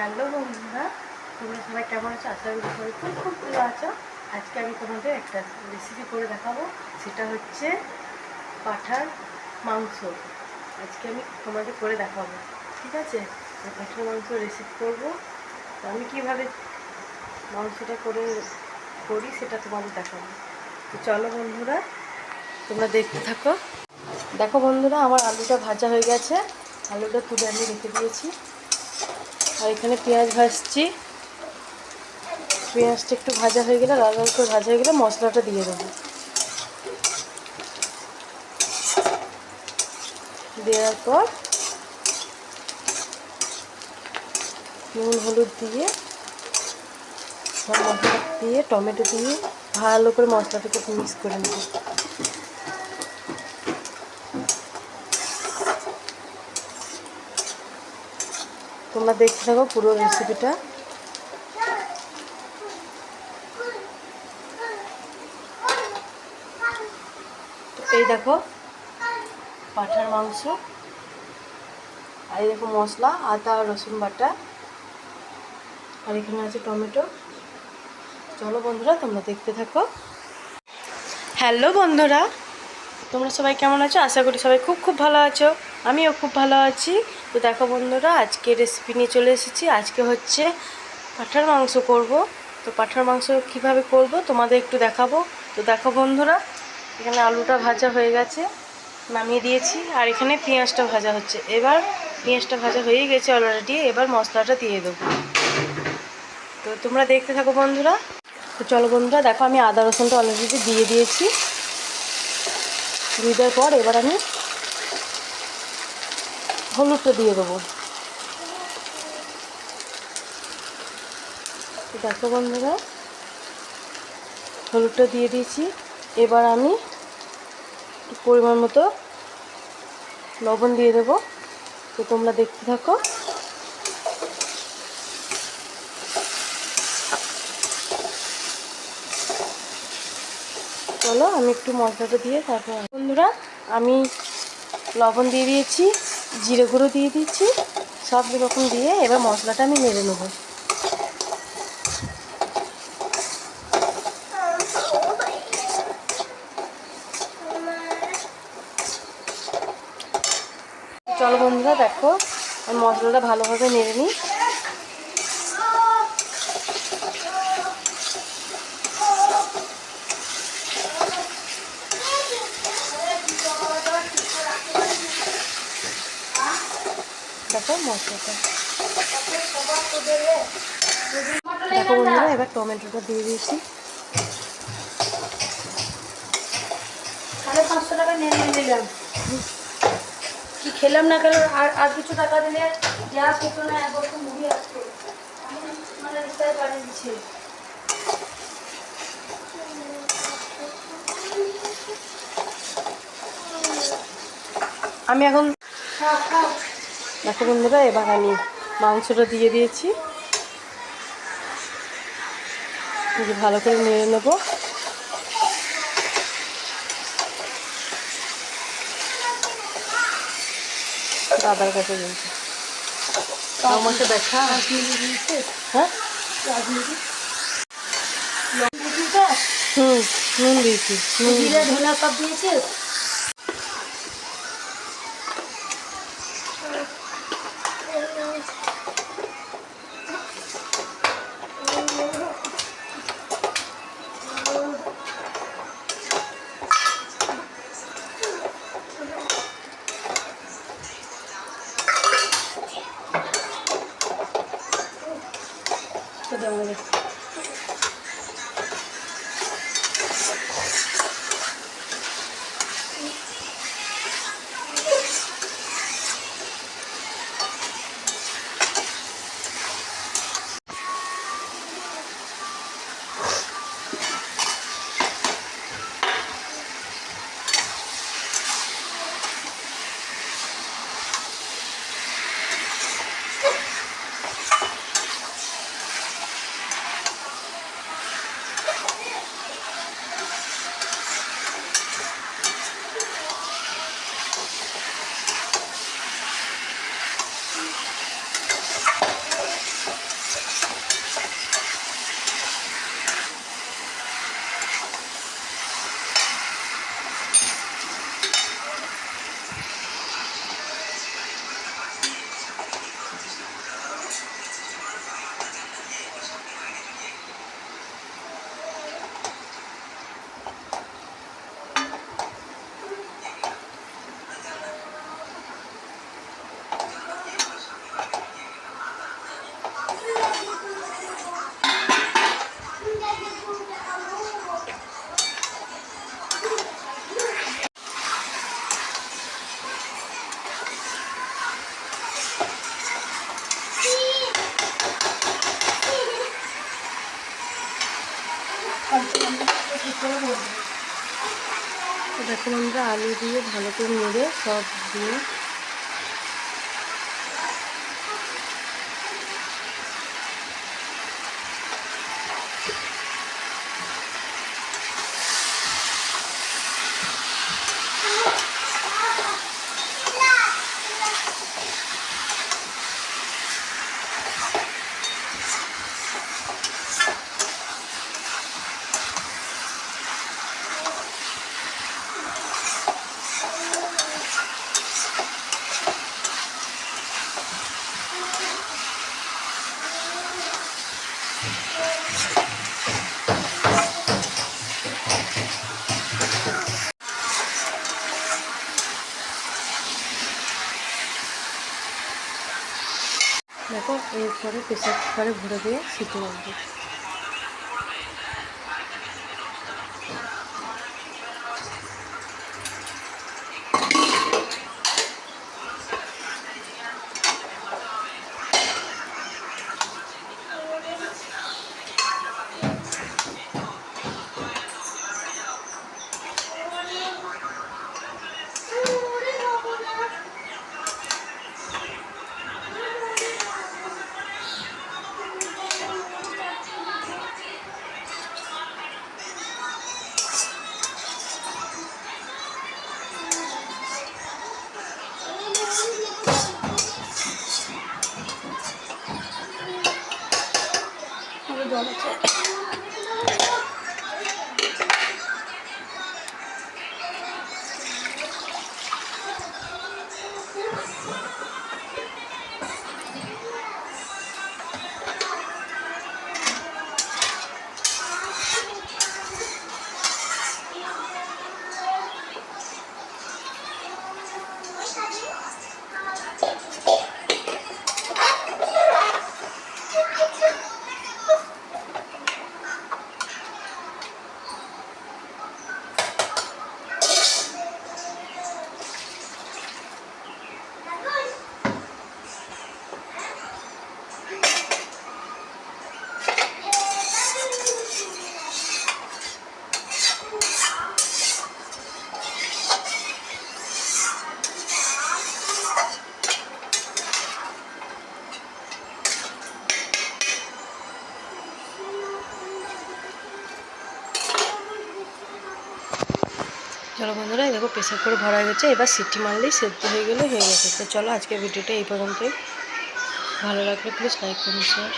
Hello বন্ধুরা, তোমরা সবাই কেমন আছো? আশা করি সবাই খুব খুব ভালো আছো। আজকে আমি তোমাদের একটা রেসিপি করে দেখাবো, সেটা হচ্ছে পাঠার মাংস। আজকে আমি তোমাদের করে দেখাবো, ঠিক আছে? পাঠার মাংস রেসিপি করব। তো আমি কীভাবে মাংসটা করে করি সেটা তোমাদের দেখাবো। তো চলো বন্ধুরা, তোমরা দেখতে থাকো। দেখো বন্ধুরা, আমার আলুটা ভাজা হয়ে গেছে। আলুটা তুলে আমি রেখে দিয়েছি। আর এখানে পেঁয়াজ ভাজছি। পেঁয়াজটা একটু ভাজা হয়ে গেলে, লাল লাল করে ভাজা হয়ে গেলে মশলাটা দিয়ে দেবো। দেওয়ার পর নুন, হলুদ দিয়ে মশলা দিয়ে, টমেটো দিয়ে ভালো করে মশলাটাকে মিক্স করে নেব। তোমরা দেখতে থাকো পুরো রেসিপিটা এই দেখো, পাঠার মাংস, আর এই দেখো মশলা, আদা, রসুন বাটা, আর এখানে আছে টমেটো। চলো বন্ধুরা, তোমরা দেখতে থাকো। হ্যালো বন্ধুরা, তোমরা সবাই কেমন আছো? আশা করি সবাই খুব খুব ভালো আছো। আমিও খুব ভালো আছি। তো দেখো বন্ধুরা, আজকে রেসিপি নিয়ে চলে এসেছি। আজকে হচ্ছে পাঠার মাংস করব। তো পাঠার মাংস কীভাবে করব তোমাদের একটু দেখাবো। তো দেখো বন্ধুরা, এখানে আলুটা ভাজা হয়ে গেছে, নামিয়ে দিয়েছি। আর এখানে পেঁয়াজটা ভাজা হচ্ছে। এবার পেঁয়াজটা ভাজা হয়ে গেছে অলরেডি এবার মশলাটা দিয়ে দেবো। তো তোমরা দেখতে থাকো বন্ধুরা। তো চলো বন্ধুরা, দেখো আমি আদা রসুনটা অলরেডি দিয়ে দিয়েছি। দিয়ে দেওয়ার পর এবার আমি হলুদটা দিয়ে দেবো। দেখো বন্ধুরা, হলুদটা দিয়ে দিয়েছি। এবার আমি পরিমাণ মতো লবণ দিয়ে দেবো। তো তোমরা দেখতে থাকো। চলো আমি একটু মশলাটা দিয়ে তারপর বন্ধুরা, আমি লবণ দিয়ে দিয়েছি। জিরে গুঁড়ো দিয়ে দিচ্ছি, সব রকম দিয়ে এবার মশলাটা আমি মেরে নেব। চলো বন্ধুরা, দেখো মশলাটা ভালোভাবে নেড়ে নিই। মশলাটা দেখো বন্ধুরা এবার টমেটোটা দিয়ে দিয়েছি। সাড়ে পাঁচশো টাকা নিয়ে নিলাম। কি খেলাম না কেন? আর আর কিছু টাকা দিলে গ্যাস হতো না এক বছর মুড়ি আসতো। আমি মানে দিচ্ছি। আমি এখন খাও খাও। দেখো বন্ধুরা, এবার আমি মাংসটা দিয়ে দিয়েছি। ভালো করে নেড়ে নেব। দাদার কাছে বলছি। আমাকে দেখা। হ্যাঁ? হুম, নুন দিয়েছি। জিরে ধনে সব দিয়েছে করে তো আমরা আলু দিয়ে ভালো করে নেড়ে সব দিয়ে দেখো এরপরে প্রেসার কুকারে ভরে দিয়ে সিটি মারবো চলো বন্ধুরা দেখো প্রেসার করে ভরা হয়ে গেছে, এবার সিটি মারলেই সেদ্ধ হয়ে গেলে হয়ে গেছে। তো চলো আজকের ভিডিওটা এই পর্যন্তই। ভালো লাগলে প্লিজ লাইক করুন শেয়ার